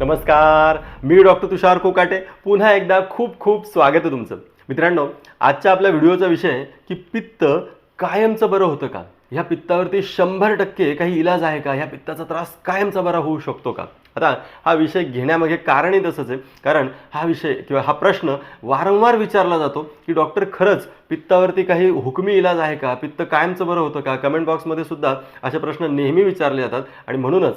नमस्कार मी डॉक्टर तुषार कोकाटे. पुन्हा एकदा खूप खूप स्वागत आहे तुमचं. मित्रांनो आजच्या आपल्या व्हिडिओचा विषय आहे की पित्त कायमचं बरं होतं का? ह्या पित्तावरती शंभर टक्के काही इलाज आहे का? ह्या पित्ताचा त्रास कायमचा बरा होऊ शकतो का? आता हा विषय घेण्यामागे कारणही तसंच आहे. कारण हा विषय किंवा हा प्रश्न वारंवार विचारला जातो की डॉक्टर खरंच पित्तावरती काही हुकमी इलाज आहे का? पित्त कायमचं बरं होतं का? कमेंट बॉक्समध्ये सुद्धा असे प्रश्न नेहमी विचारले जातात आणि म्हणूनच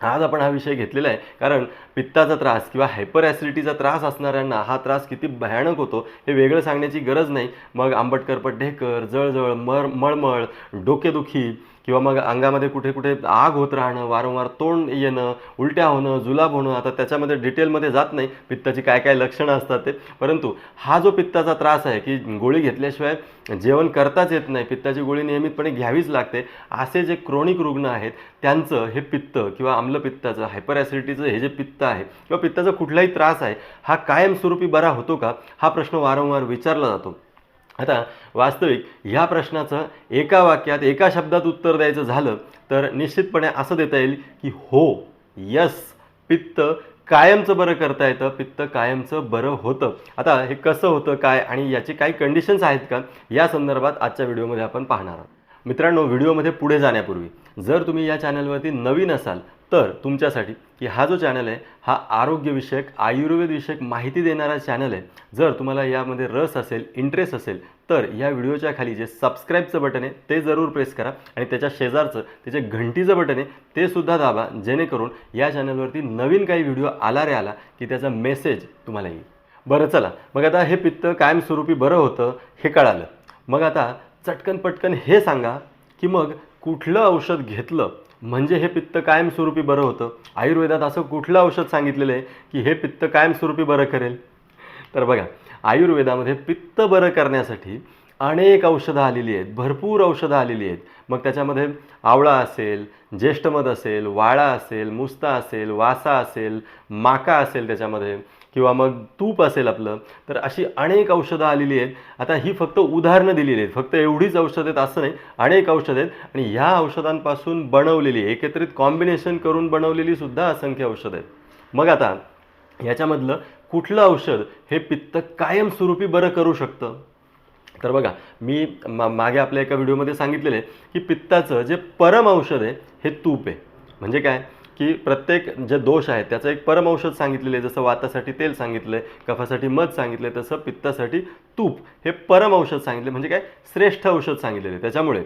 आज आपण हा विषय घेतलेला आहे. कारण पित्ताचा त्रास किंवा हायपर ॲसिडिटीचा त्रास असणाऱ्यांना हा त्रास किती भयानक होतो हे वेगळं सांगण्याची गरज नाही. मग आंबटकर ढेकर जळजळ मर मळमळ डोकेदुखी किंवा मग अंगामध्ये कुठे कुठे आग होत राहणं वारंवार तोंड येणं उलट्या होणं जुलाब होणं आता त्याच्यामध्ये डिटेलमध्ये जात नाही पित्ताची काय काय लक्षणं असतात ते. परंतु हा जो पित्ताचा त्रास आहे की गोळी घेतल्याशिवाय जेवण करताच येत नाही पित्ताची गोळी नियमितपणे घ्यावीच लागते असे जे क्रोनिक रुग्ण आहेत त्यांचं हे पित्त किंवा आम्लपित्ताचं हायपर ॲसिडिटीचं हे जे पित्त आहे किंवा पित्ताचा कुठलाही त्रास आहे हा कायमस्वरूपी बरा होतो का? हा प्रश्न वारंवार विचारला जातो. आता वास्तविक ह्या प्रश्नाचं एका वाक्यात एका शब्दात उत्तर द्यायचं झालं तर निश्चितपणे असं देता येईल की हो यस पित्त कायमचं बरं करता येतं पित्त कायमचं बरं होतं. आता हे कसं होतं काय आणि याची काही कंडिशन्स आहेत का या संदर्भात आजच्या व्हिडिओमध्ये आपण पाहणार आहोत. मित्रांनो व्हिडिओमध्ये पुढे जाण्यापूर्वी जर तुम्ही या चॅनलवरती नवीन असाल तर तुमच्यासाठी की हा जो चॅनल आहे हा आरोग्यविषयक आयुर्वेदविषयक माहिती देणारा चॅनल आहे. जर तुम्हाला यामध्ये रस असेल इंटरेस्ट असेल तर या व्हिडिओच्या खाली जे सबस्क्राईबचं बटन आहे ते जरूर प्रेस करा. आणि त्याच्या शेजारचं त्याच्या घंटीचं बटन आहे ते सुद्धा दाबा जेणेकरून या चॅनलवरती नवीन काही व्हिडिओ आला रे आला की त्याचा मेसेज तुम्हाला येईल. बरं चला. मग आता हे पित्त कायमस्वरूपी बरं होतं हे कळालं. मग आता चटकन पटकन हे सांगा की मग कुठलं औषध घेतलं म्हणजे हे पित्त कायमस्वरूपी बरं होतं. आयुर्वेदात असं कुठलं औषध सांगितलेलं आहे की हे पित्त कायमस्वरूपी बरं करेल? तर बघा आयुर्वेदामध्ये पित्त बरं करण्यासाठी अनेक औषधं आलेली आहेत भरपूर औषधं आलेली आहेत. मग त्याच्यामध्ये आवळा असेल ज्येष्ठमध असेल वाळा असेल मुस्ता असेल वासा असेल माका असेल त्याच्यामध्ये. किंवा मग तूप असेल आपलं तर अशी अनेक औषधं आलेली आहेत. आता ही फक्त उदाहरणं दिलेली आहेत. फक्त एवढीच औषधं आहेत असं नाही. अनेक औषधं आहेत. आणि ह्या औषधांपासून बनवलेली एकत्रित कॉम्बिनेशन करून बनवलेली सुद्धा असंख्य औषधं आहेत. मग आता याच्यामधलं कुठलं औषध हे पित्त कायमस्वरूपी बरं करू शकतं? तर बघा मी मा मागे आपल्या एका व्हिडिओमध्ये सांगितलेलं आहे की पित्ताचं जे परम औषध आहे हे तूप आहे. म्हणजे काय? की प्रत्येक जे दोष आहेत त्याचं एक परम औषध सांगितलेलं आहे जसं वातासाठी तेल सांगितलं आहे कफासाठी मध सांगितलं आहे तसं पित्तासाठी तूप हे परम औषध सांगितले म्हणजे काय? श्रेष्ठ औषध सांगितलेलं आहे. त्याच्यामुळे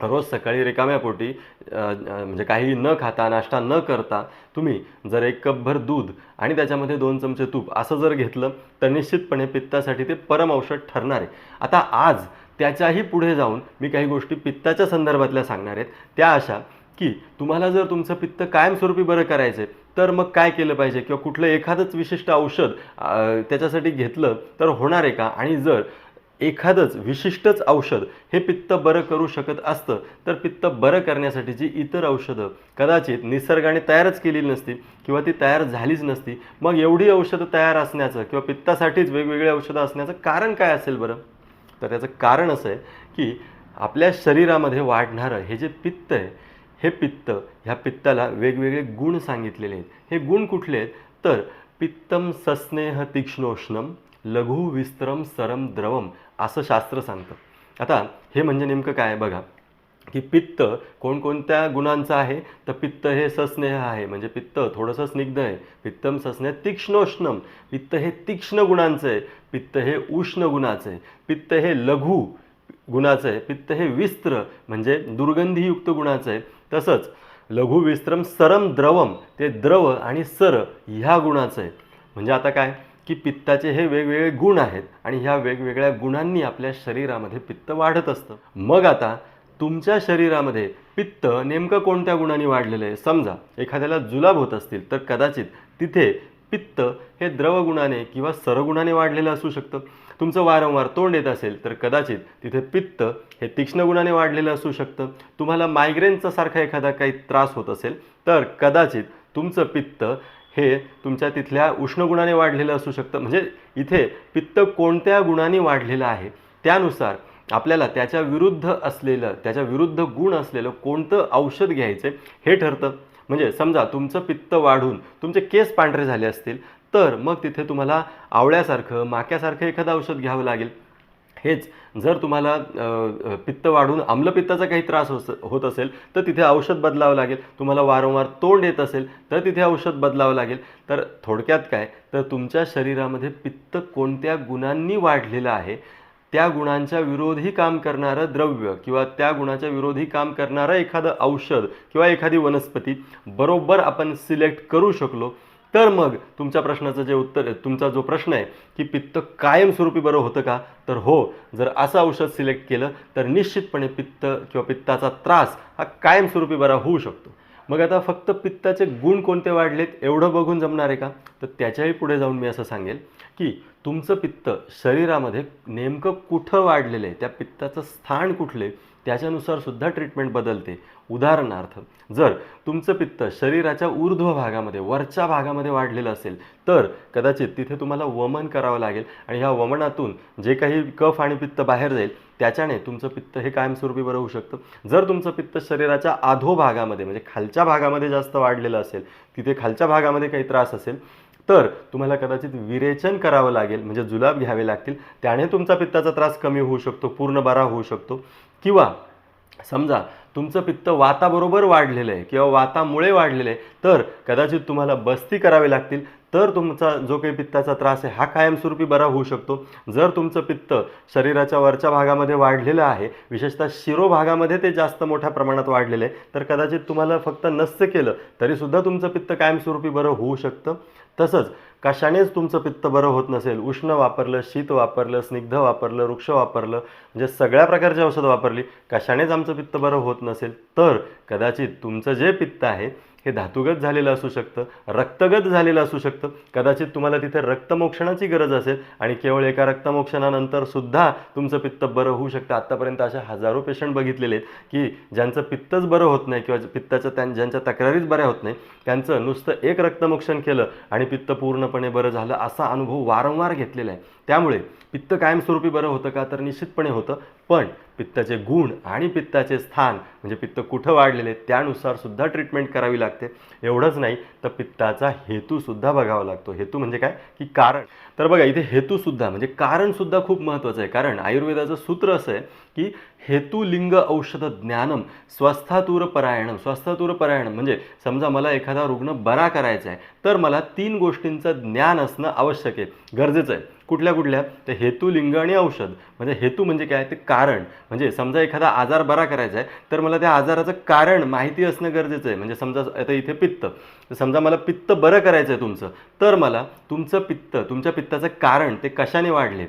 रोज सकाळी रिकाम्या पोटी म्हणजे काही न खाता नाश्ता न करता तुम्ही जर एक कपभर दूध आणि त्याच्यामध्ये दोन चमचे तूप असं जर घेतलं तर निश्चितपणे पित्तासाठी ते परम औषध ठरणार आहे. आता आज त्याच्याही पुढे जाऊन मी काही गोष्टी पित्ताच्या संदर्भातल्या सांगणार आहेत. त्या अशा की तुम्हाला जर तुमचं पित्त कायमस्वरूपी बरं करायचं आहे तर मग काय केलं पाहिजे? किंवा कुठलं एखादंच विशिष्ट औषध त्याच्यासाठी घेतलं तर होणार आहे का? आणि जर एखादंच विशिष्टच औषध हे पित्त बरं करू शकत असतं तर पित्त बरं करण्यासाठीची इतर औषधं कदाचित निसर्गाने तयारच केलेली नसती किंवा ती तयार झालीच नसती मग एवढी औषधं तयार असण्याचं किंवा पित्तासाठीच वेगवेगळी औषधं असण्याचं कारण काय असेल बरं? तर त्याचं कारण असं आहे की आपल्या शरीरामध्ये वाढणारं हे जे पित्त आहे हे पित्त ह्या पित्ताला वेगवेगळे गुण सांगितलेले आहेत. हे गुण कुठले आहेत? तर पित्तम सस्नेह तीक्ष्णोष्णम लघु विस्त्रम सरम द्रवम असं शास्त्र सांगतं. आता हे म्हणजे नेमकं काय बघा की पित्त कोणकोणत्या गुणांचं आहे? तर पित्त हे सस्नेह आहे. म्हणजे पित्त थोडंसं स्निग्ध आहे. पित्तम सस्नेह तीक्ष्णोष्णम. पित्त हे तीक्ष्ण गुणांचं आहे. पित्त हे उष्ण गुणाचं आहे. पित्त हे लघु गुणाचं आहे. पित्त हे विस्त्र म्हणजे दुर्गंधीयुक्त गुणाचं आहे. तसंच लघु विस्त्रम सरम द्रवम ते द्रव आणि सर ह्या गुणाचं आहे. म्हणजे आता काय? की पित्ताचे हे वेगवेगळे गुण आहेत आणि ह्या वेगवेगळ्या गुणांनी आपल्या शरीरामध्ये पित्त वाढत असतं. मग आता तुमच्या शरीरामध्ये पित्त नेमकं कोणत्या गुणांनी वाढलेलं आहे? समजा एखाद्याला जुलाब होत असतील तर कदाचित तिथे पित्त हे द्रवगुणाने किंवा सरगुणाने वाढलेलं असू शकतं. तुमचं वारंवार तोंड येत असेल तर कदाचित तिथे पित्त हे तीक्ष्ण गुणाने वाढलेलं असू शकतं. तुम्हाला मायग्रेनचा सारखा एखादा काही त्रास होत असेल तर कदाचित तुमचं पित्त हे तुमच्या तिथल्या उष्णगुणाने वाढलेलं असू शकतं. म्हणजे इथे पित्त कोणत्या गुणाने वाढलेलं आहे? त्यानुसार आपल्याला त्याच्या विरुद्ध असलेलं त्याच्या विरुद्ध गुण असलेलं कोणतं औषध घ्यायचं हे ठरतं. म्हणजे समजा तुमचं पित्त वाढून तुमचे केस पांढरे झाले असतील तर मग तिथे तुम्हाला आवळ्यासारखं माक्यासारखं एखादं औषध घ्यावं लागेल. हेच जर तुम्हाला पित्त वाढून आम्लपित्ताचा काही त्रास होस होत असेल तर तिथे औषध बदलावं लागेल. तुम्हाला वारंवार तोंड येत असेल तर तिथे औषध बदलावं लागेल. तर थोडक्यात काय तर तुमच्या शरीरामध्ये पित्त कोणत्या गुणांनी वाढलेलं आहे त्या गुणांच्या विरोधी काम करणारं द्रव्य किंवा त्या गुणाच्या विरोधी काम करणारं एखादं औषध किंवा एखादी वनस्पती बरोबर आपण सिलेक्ट करू शकलो तर मग तुमच्या प्रश्नाचं जे उत्तर तुमचा जो प्रश्न आहे की पित्त कायमस्वरूपी बरं होतं का? तर हो जर असं औषध सिलेक्ट केलं तर निश्चितपणे पित्त किंवा पित्ताचा त्रास हा कायमस्वरूपी बरा होऊ शकतो. मग आता फक्त पित्ताचे गुण कोणते वाढलेत एवढं बघून जमणार आहे का? तर त्याच्याही पुढे जाऊन मी असं सांगेल की तुमचं पित्त शरीरामध्ये नेमकं कुठं वाढलेलं आहे त्या पित्ताचं स्थान कुठले त्याच्यानुसार सुद्धा ट्रीटमेंट बदलते. उदाहरणार्थ जर तुमचं पित्त शरीराच्या ऊर्ध्व भागामध्ये वरच्या भागामध्ये वाढलेलं असेल तर कदाचित तिथे तुम्हाला वमन करावं लागेल आणि ह्या वमनातून जे काही कफ आणि पित्त बाहेर जाईल त्याच्याने तुमचं पित्त हे कायमस्वरूपी बरं होऊ शकतं. जर तुमचं पित्त शरीराच्या आधो भागामध्ये म्हणजे खालच्या भागामध्ये जास्त वाढलेलं असेल तिथे खालच्या भागामध्ये काही त्रास असेल तर तुम्हाला कदाचित विरेचन करावं लागेल म्हणजे जुलाब घ्यावे लागतील. त्याने तुमचा पित्ताचा त्रास कमी होऊ शकतो पूर्ण बरा होऊ शकतो. किंवा समजा तुमचं पित्त वाताबरोबर वाढलेलं आहे किंवा वातामुळे वाढलेलं आहे तर कदाचित तुम्हाला बस्ती करावी लागतील. तर तुमचा जो काही पित्ताचा त्रास आहे हा कायमस्वरूपी बरा होऊ शकतो. जर तुमचं पित्त शरीराच्या वरच्या भागामध्ये वाढलेलं आहे विशेषतः शिरोभागामध्ये ते जास्त मोठ्या प्रमाणात वाढलेलं आहे तर कदाचित तुम्हाला फक्त नस्य केलं तरीसुद्धा तुमचं पित्त कायमस्वरूपी बरं होऊ शकतं. तसंच कशानेच तुमचं पित्त बरं होत नसेल. उष्ण वापरलं शीत वापरलं स्निग्ध वापरलं वृक्ष वापरलं म्हणजे सगळ्या प्रकारची औषधं वापरली कशानेच आमचं पित्त बरं होत नसेल. तर कदाचित तुमचं जे पित्त आहे हे धातुगत झालेलं असू शकतं रक्तगत झालेलं असू शकतं. कदाचित तुम्हाला तिथे रक्तमोक्षणाची गरज असेल आणि केवळ एका रक्तमोक्षणानंतर सुद्धा तुमचं पित्त बरं होऊ शकतं. आत्तापर्यंत अशा हजारो पेशंट बघितलेले आहेत की ज्यांचं पित्तच बरं होत नाही किंवा पित्ताच्या त्यां ज्यांच्या तक्रारीच बऱ्या होत नाही त्यांचं नुसतं एक रक्तमोक्षण केलं आणि पित्त पूर्ण पूर्णपणे बरं झालं असा अनुभव वारंवार घेतलेला आहे. त्यामुळे पित्त कायमस्वरूपी बरं होतं का? तर निश्चितपणे होतं. पण पित्ताचे गुण आणि पित्ताचे स्थान म्हणजे पित्त कुठं वाढलेले त्यानुसार सुद्धा ट्रीटमेंट करावी लागते. एवढंच नाही तर पित्ताचा हेतूसुद्धा बघावा लागतो. हेतू म्हणजे काय? की कारण. तर बघा इथे हेतूसुद्धा म्हणजे कारणसुद्धा खूप महत्त्वाचं आहे. कारण आयुर्वेदाचं सूत्र असं आहे की हेतू लिंग औषध ज्ञानम स्वस्थातूर परायणम स्वस्थातूर परायणम म्हणजे समजा मला एखादा रुग्ण बरा करायचा आहे तर मला तीन गोष्टींचं ज्ञान असणं आवश्यक आहे. गरजेचं आहे. कुठल्या कुठल्या? तर हेतू लिंग आणि औषध. म्हणजे हेतू म्हणजे काय? ते कारण. म्हणजे समजा एखादा आजार बरा करायचा आहे तर मला त्या आजाराचं कारण माहिती असणं गरजेचं आहे. म्हणजे समजा आता इथे पित्त. तर समजा मला पित्त बरं करायचं आहे तुमचं तर मला तुमचं पित्त तुमच्या पित्ताचं कारण ते कशाने वाढले?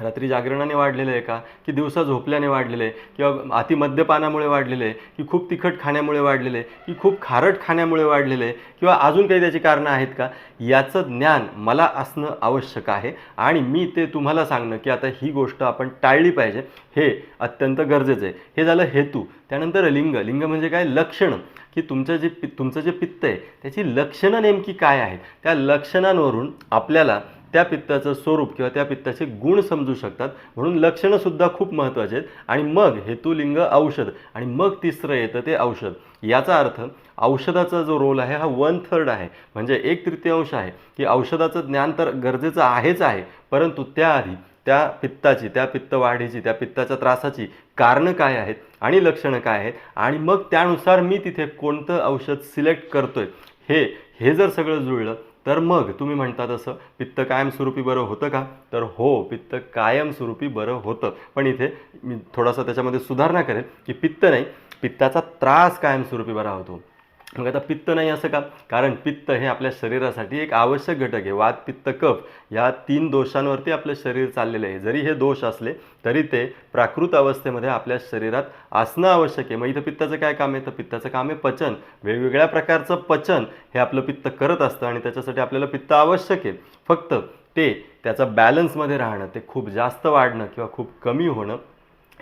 रात्री जागरणाने वाढलेलं आहे का? की दिवसा झोपल्याने वाढलेलं आहे? किंवा अति मद्यपानामुळे वाढलेलं आहे? की खूप तिखट खाण्यामुळे वाढलेलं आहे? की खूप खारट खाण्यामुळे वाढलेलं आहे? किंवा अजून काही त्याची कारणं आहेत का? याचं ज्ञान मला असणं आवश्यक आहे. आणि मी ते तुम्हाला सांगणं की आता ही गोष्ट आपण टाळली पाहिजे. हे अत्यंत गरजेचं आहे. हे झालं हेतू. त्यानंतर लिंग. लिंग म्हणजे काय? लक्षणं. की तुमचं जे पि तुमचं जे पित्त आहे त्याची लक्षणं नेमकी काय आहेत? त्या लक्षणांवरून आपल्याला त्या पित्ताचं स्वरूप किंवा त्या पित्ताचे गुण समजू शकतात. म्हणून लक्षणंसुद्धा खूप महत्त्वाचे आहेत. आणि मग हेतुलिंग औषध आणि मग तिसरं येतं ते औषध. याचा अर्थ औषधाचा जो रोल आहे हा वन थर्ड आहे. म्हणजे एक तृतीयांश आहे. की औषधाचं ज्ञान तर गरजेचं आहेच आहे. परंतु त्याआधी त्या पित्ताची त्या पित्तवाढीची त्या पित्ताच्या त्रासाची कारणं काय आहेत आणि लक्षणं काय आहेत? आणि मग त्यानुसार मी तिथे कोणतं औषध सिलेक्ट करतोय? हे हे जर सगळं जुळलं तर मग तुम्ही म्हणता तसं पित्त कायमस्वरूपी बरं होतं का? तर हो पित्त कायमस्वरूपी बरं होतं. पण इथे मी थोडासा त्याच्यामध्ये सुधारणा करेन की पित्त नाही पित्ताचा त्रास कायमस्वरूपी बरा होतो. मग आता पित्त नाही असं का? कारण पित्त हे आपल्या शरीरासाठी एक आवश्यक घटक आहे. वात पित्त कफ या तीन दोषांवरती आपलं शरीर चाललेलं आहे. जरी हे दोष असले तरी ते प्राकृत अवस्थेमध्ये आपल्या शरीरात असणं आवश्यक आहे. मग इथं पित्ताचं काय काम आहे? तर पित्ताचं काम आहे पचन. वेगवेगळ्या प्रकारचं पचन हे आपलं पित्त करत असतं आणि त्याच्यासाठी आपल्याला पित्त आवश्यक आहे. फक्त ते त्याचा बॅलन्समध्ये राहणं ते खूप जास्त वाढणं किंवा खूप कमी होणं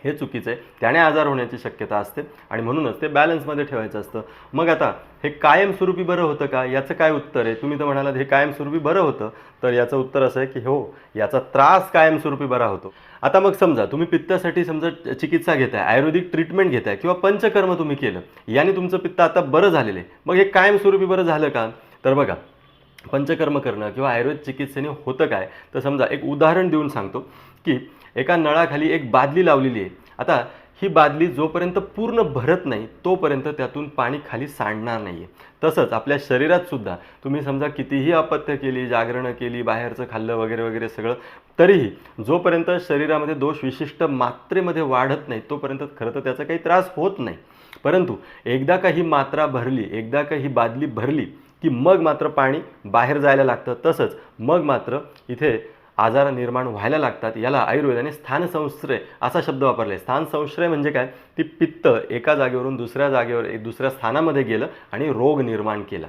हे चुकीचं आहे. त्याने आजार होण्याची शक्यता असते आणि म्हणूनच ते बॅलन्समध्ये ठेवायचं असतं. मग आता हे कायमस्वरूपी बरं होतं का? याचं काय उत्तर आहे? तुम्ही तर म्हणालात हे कायमस्वरूपी बरं होतं. तर याचं उत्तर असं आहे की हो याचा त्रास कायमस्वरूपी बरा होतो. आता मग समजा तुम्ही पित्तासाठी समजा चिकित्सा घेताय आयुर्वेदिक ट्रीटमेंट घेताय किंवा पंचकर्म तुम्ही केलं याने तुमचं पित्त आता बरं झालेलं आहे. मग हे कायमस्वरूपी बरं झालं का? तर बघा पंचकर्म करणं किंवा आयुर्वेद चिकित्सेने होतं काय? तर समजा एक उदाहरण देऊन सांगतो की एका नळाखाली एक बादली लावलेली आहे. आता ही बादली जोपर्यंत पूर्ण भरत नाही तोपर्यंत त्यातून पाणी खाली सांडणार नाही आहे तसंच आपल्या शरीरात सुद्धा तुम्ही समजा कितीही अपत्य केली जागरणं केली बाहेरचं खाल्लं वगैरे वगैरे सगळं तरीही जोपर्यंत शरीरामध्ये दोष विशिष्ट मात्रेमध्ये वाढत नाही तोपर्यंत खरं तर त्याचा काही त्रास होत नाही. परंतु एकदा का ही मात्रा भरली एकदा का ही बादली भरली की मग मात्र पाणी बाहेर जायला लागतं. तसंच मग मात्र इथे आजार निर्माण व्हायला लागतात याला आयुर्वेदाने स्थानसंश्रय असा शब्द वापरला आहे स्थानसंश्रय म्हणजे काय? ती पित्त एका जागेवरून दुसऱ्या जागेवर एक दुसऱ्या स्थानामध्ये गेलं आणि रोग निर्माण केला.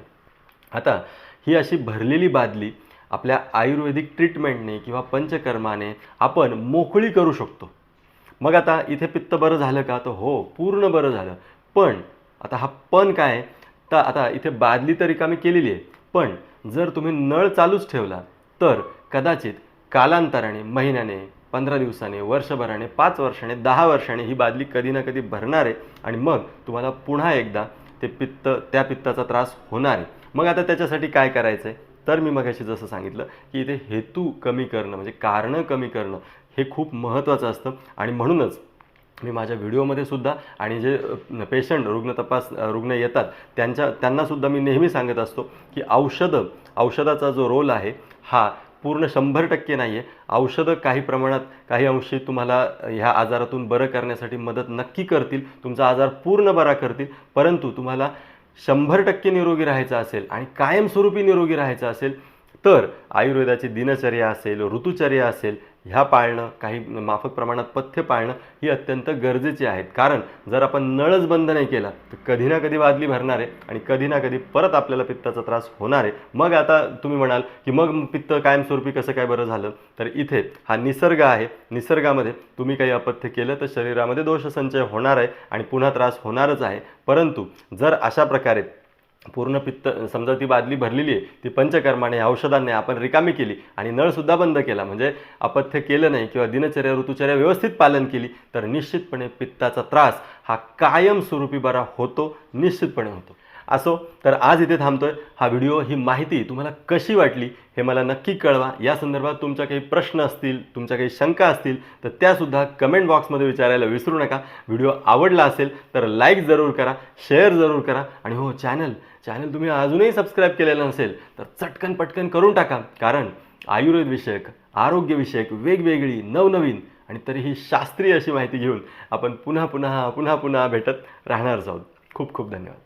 आता ही अशी भरलेली बादली आपल्या आयुर्वेदिक ट्रीटमेंटने किंवा पंचकर्माने आपण मोकळी करू शकतो. मग आता इथे पित्त बरं झालं का? तर हो पूर्ण बरं झालं. पण आता हा पण काय? आहे? तर आता इथे बादली तर रिकामी केलेली आहे. पण जर तुम्ही नळ चालूच ठेवला तर कदाचित कालांतराने महिन्याने पंधरा दिवसाने वर्षभराने पाच वर्षाने दहा वर्षाने ही बादली कधी ना कधी भरणार आहे आणि मग तुम्हाला पुन्हा एकदा ते पित्त त्या पित्ताचा त्रास होणार आहे. मग आता त्याच्यासाठी काय करायचं आहे तर मी मगाशी जसं सांगितलं की इथे हेतू कमी करणं म्हणजे कारणं कमी करणं हे खूप महत्त्वाचं असतं. आणि म्हणूनच मी माझ्या व्हिडिओमध्ये सुद्धा आणि जे पेशंट रुग्ण तपास रुग्ण येतात त्यांच्या त्यांनासुद्धा मी नेहमी सांगत असतो की औषधं औषधाचा जो रोल आहे हा पूर्ण शंभर टक्के नाही आहे औषधं काही प्रमाणात काही अंशी तुम्हाला ह्या आजारातून बरं करण्यासाठी मदत नक्की करतील तुमचा आजार पूर्ण बरा करतील परंतु तुम्हाला शंभर टक्के निरोगी राहायचं असेल आणि कायमस्वरूपी निरोगी राहायचं असेल तर आयुर्वेदाची दिनचर्या असेल ऋतुचर्या असेल ह्या पाळणं काही माफक प्रमाणात पथ्य पाळणं ही अत्यंत गरजेची आहेत. कारण जर आपण नळच बंद नाही केला तर कधी ना कधी बादली भरणार आहे आणि कधी ना कधी परत आपल्याला पित्ताचा त्रास होणार आहे. मग आता तुम्ही म्हणाल की मग पित्त कायमस्वरूपी कसं काय बरं झालं? तर इथे हा निसर्ग आहे. निसर्गामध्ये तुम्ही काही अपथ्य केलं तर शरीरामध्ये दोषसंचय होणार आहे आणि पुन्हा त्रास होणारच आहे. परंतु जर अशा प्रकारे पूर्ण पित्त समजा ती बादली भरलेली आहे ती पंचकर्माने औषधांनी आपण रिकामी केली आणि नळसुद्धा बंद केला म्हणजे अपथ्य केलं नाही किंवा दिनचर्या ऋतुचर्या व्यवस्थित पालन केली तर निश्चितपणे पित्ताचा त्रास हा कायमस्वरूपी बरा होतो निश्चितपणे होतो. असो तर आज इथे थांबतोय. हा व्हिडिओ ही माहिती तुम्हाला कशी वाटली हे मला नक्की कळवा. या संदर्भात तुमच्या काही प्रश्न असतील तुमच्या काही शंका असतील तर त्यासुद्धा कमेंट बॉक्समध्ये विचारायला विसरू नका. व्हिडिओ आवडला असेल तर लाईक जरूर करा शेअर जरूर करा. आणि हो चॅनल चॅनल तुम्ही अजूनही सबस्क्राईब केलेलं नसेल तर चटकन पटकन करून टाका. कारण आयुर्वेद विषयक आरोग्यविषयक वेगवेगळी नवनवीन आणि तरीही शास्त्रीय अशी माहिती घेऊन आपण पुन्हा पुन्हा पुन्हा पुन्हा भेटत राहणारच आहोत. खूप खूप धन्यवाद.